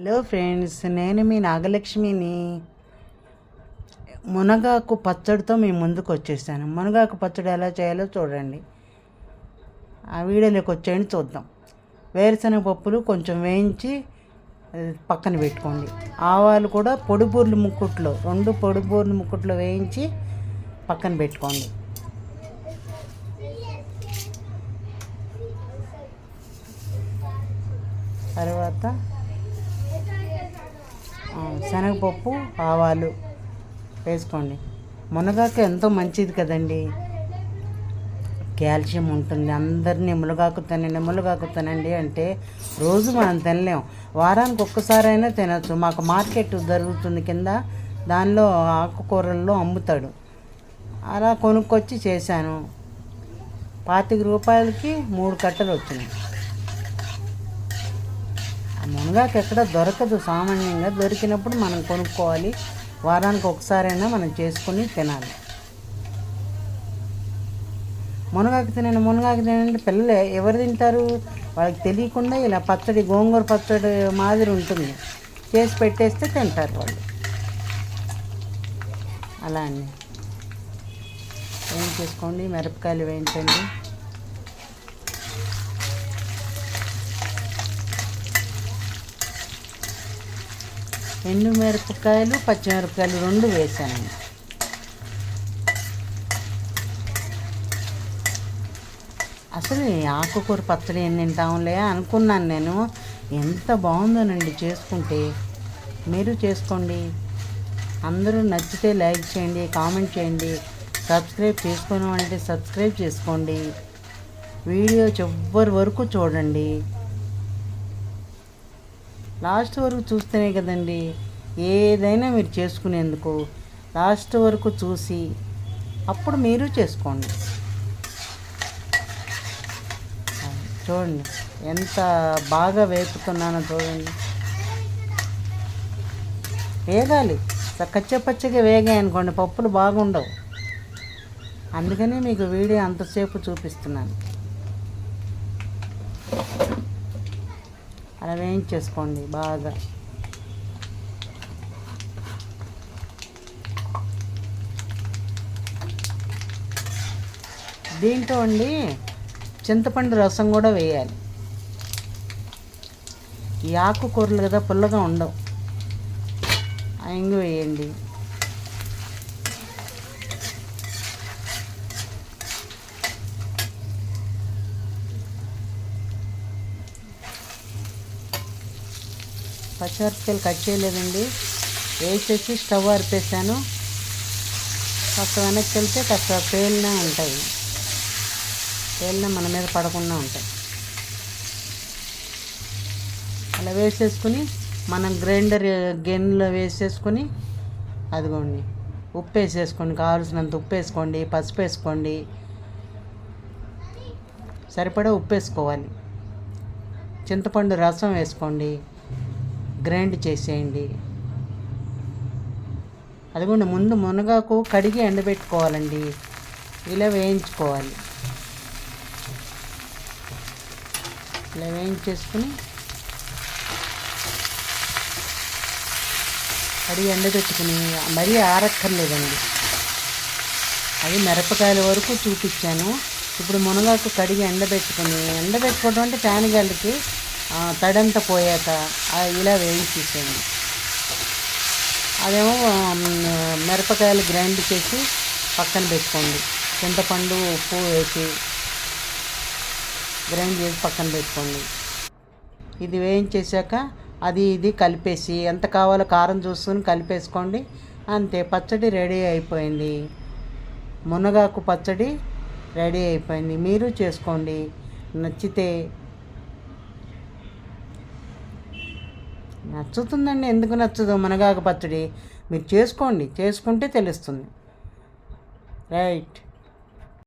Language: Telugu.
హలో ఫ్రెండ్స్ నేను మీ నాగలక్ష్మిని మునగాకు పచ్చడితో మీ ముందుకు వచ్చేసాను. మునగాకు పచ్చడి ఎలా చేయాలో చూడండి. ఆ వీడియోలోకి వచ్చేయండి చూద్దాం. వేరుశనగ పప్పులు కొంచెం వేయించి పక్కన పెట్టుకోండి. ఆవాలు కూడా పొడిబూర్లు ముక్కుట్లో రెండు పొడిబూర్లు ముక్కుట్లో వేయించి పక్కన పెట్టుకోండి. తర్వాత శనగపప్పు ఆవాలు వేసుకోండి. మునగాకు ఎంతో మంచిది కదండి. కాల్షియం ఉంటుంది. అందరినీ మునగాకు తినండి మునగాకు తినండి అంటే రోజు మనం తినలేం. వారానికి ఒక్కసారైనా తినచ్చు. మాకు మార్కెట్ జరుగుతుంది కింద. దానిలో ఆకుకూరల్లో అమ్ముతాడు. అలా కొనుక్కొచ్చి చేశాను. పాతిక రూపాయలకి మూడు కట్టలు వచ్చినాయి. మునగాకు ఎక్కడ దొరకదు. సామాన్యంగా దొరికినప్పుడు మనం కొనుక్కోవాలి. వారానికి ఒకసారైనా మనం చేసుకొని తినాలి. మునగాకు తినండి మునగాకు తినండి. పిల్లలు ఎవరు తింటారు? వాళ్ళకి తెలియకుండా ఇలా పచ్చడి గోంగూర పచ్చడి మాదిరి ఉంటుంది. చేసి పెట్టేస్తే తింటారు వాళ్ళు. అలా అండి. ఏం చేసుకోండి? మిరపకాయలు వేయించండి. ఎండు మిరపకాయలు పచ్చిమిరపకాయలు రెండు వేసానండి. అసలు ఈ ఆకుకూర పచ్చడి ఏం తింటాంలే అనుకున్నాను నేను. ఎంత బాగుందోనండి చేసుకుంటే. మీరు చేసుకోండి. అందరూ నచ్చితే లైక్ చేయండి కామెంట్ చేయండి. సబ్స్క్రైబ్ చేసుకోను అంటే సబ్స్క్రైబ్ చేసుకోండి. వీడియో చివరి వరకు చూడండి. లాస్ట్ వరకు చూస్తేనే కదండి ఏదైనా మీరు చేసుకునేందుకు లాస్ట్ వరకు చూసి అప్పుడు మీరు చేసుకోండి. చూడండి ఎంత బాగా వేపుతున్నానో చూడండి. వేగాలి. కచ్చపచ్చగా వేగాయి అనుకోండి పప్పులు బాగుండవు. అందుకని మీకు వీడియో అంతసేపు చూపిస్తున్నాను. అలా వేయించేసుకోండి బాగా. దీంట్లో అండి చింతపండు రసం కూడా వేయాలి. ఈ ఆకుకూరలు కదా పుల్లగా ఉండవు. ఆ ఇంగు వేయండి. పచ్చిమిరపకాయలు కట్ చేయలేదండి. వేసేసి స్టవ్ ఆరిపేసాను కాస్త వెనక్కి వెళ్తే కాస్త పేలినా ఉంటాయి. పేలినా మన మీద పడకుండా ఉంటాయి. అలా వేసేసుకుని మనం గ్రైండర్ గిన్నెలో వేసేసుకొని అదిగోండి ఉప్పు వేసేసుకోండి కావాల్సినంత ఉప్పు వేసుకోండి పసుపు వేసుకోండి. సరిపడా ఉప్పు వేసుకోవాలి. చింతపండు రసం వేసుకోండి. గ్రైండ్ చేసేయండి. అదిగోండి ముందు మునగాకు కడిగి ఎండబెట్టుకోవాలండి. ఇలా వేయించుకోవాలి. ఇలా వేయించేసుకుని కడిగి ఎండబెట్టుకుని మరీ ఆరక్కర్లేదండి. అది మిరపకాయల వరకు చూపించాను. ఇప్పుడు మునగాకు కడిగి ఎండబెట్టుకుని ఎండబెట్టుకోవడం అంటే ఫ్యాన్ గాలికి తడంతా పోయాక ఇలా వేయించేసేయండి. అదేమో మిరపకాయలు గ్రైండ్ చేసి పక్కన పెట్టుకోండి. చింతపండు ఉప్పు వేసి గ్రైండ్ చేసి పక్కన పెట్టుకోండి. ఇది వేయించేసాక అది ఇది కలిపేసి ఎంత కావాలో కారం చూసుకొని కలిపేసుకోండి. అంతే పచ్చడి రెడీ అయిపోయింది. మునగాకు పచ్చడి రెడీ అయిపోయింది. మీరు చేసుకోండి. నచ్చితే నచ్చుతుందండి. ఎందుకు నచ్చదు? మునగాకు పచ్చడి. మీరు చేసుకోండి. చేసుకుంటే తెలుస్తుంది. రైట్.